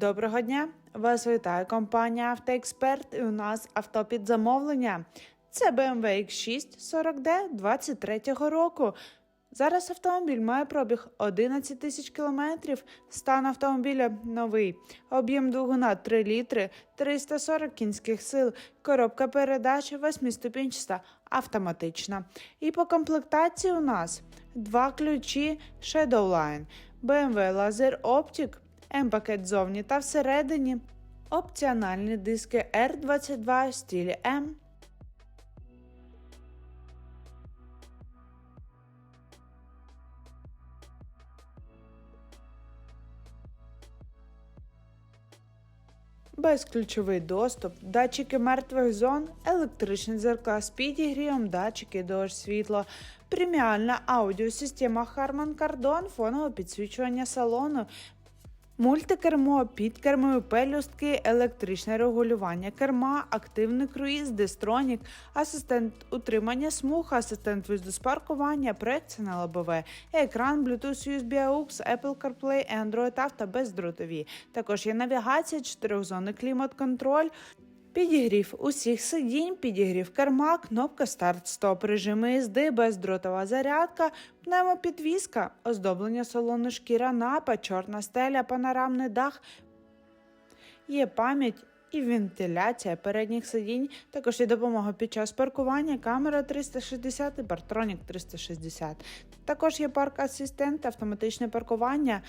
Доброго дня! Вас вітає компанія Автоексперт і у нас авто під замовлення. Це BMW X6 40D 23 року. Зараз автомобіль має пробіг 11 тисяч кілометрів. Стан автомобіля новий. Об'єм двигуна 3 літри, 340 кінських сил, коробка передач 8-ступінчаста, автоматична. І по комплектації у нас два ключі Shadowline, BMW Laser Optic, М-пакет зовні та всередині, опціональні диски R22 в стилі М. Безключовий доступ, датчики мертвих зон, електричні дзеркала з підігрівом, датчики дощ світло, преміальна аудіосистема Harman Kardon, фонове підсвічування салону, мультикермо, підкермові пелюстки, електричне регулювання керма, активний круїз, дистронік, асистент утримання смуг, асистент виїзду з паркування, проекція на лобове, екран, Bluetooth, USB AUX, Apple CarPlay, Android Auto бездротові. Також є навігація, чотирьохзонний клімат-контроль, Підігрів усіх сидінь, підігрів керма, кнопка старт-стоп, режими їзди, бездротова зарядка, пневмопідвізка, оздоблення салону шкіра напа, чорна стеля, панорамний дах. Є пам'ять і вентиляція передніх сидінь, також є допомога під час паркування, камера 360 і Partronic 360. Також є парк асистент, автоматичне паркування.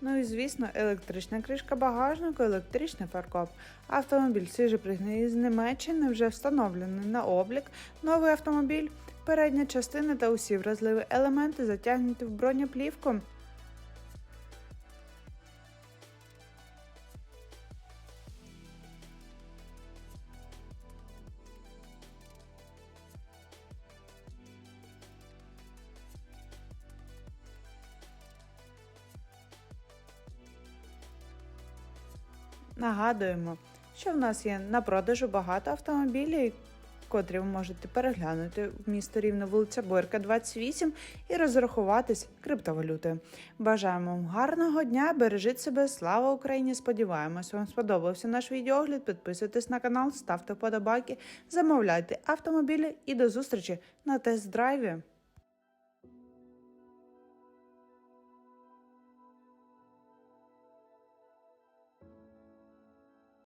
Ну і звісно, електрична кришка багажнику, електричний фаркоп. Автомобіль свіжопригнаний з Німеччини вже встановлений на облік. Новий автомобіль, передня частина та усі вразливі елементи затягнуті в бронеплівку. Нагадуємо, що в нас є на продажу багато автомобілів, котрі ви можете переглянути в місто Рівне, вулиця Борка, 28 і розрахуватись криптовалютою. Бажаємо вам гарного дня, бережіть себе, слава Україні! Сподіваємось, вам сподобався наш відеогляд. Підписуйтесь на канал, ставте вподобайки, замовляйте автомобілі і до зустрічі на тест-драйві.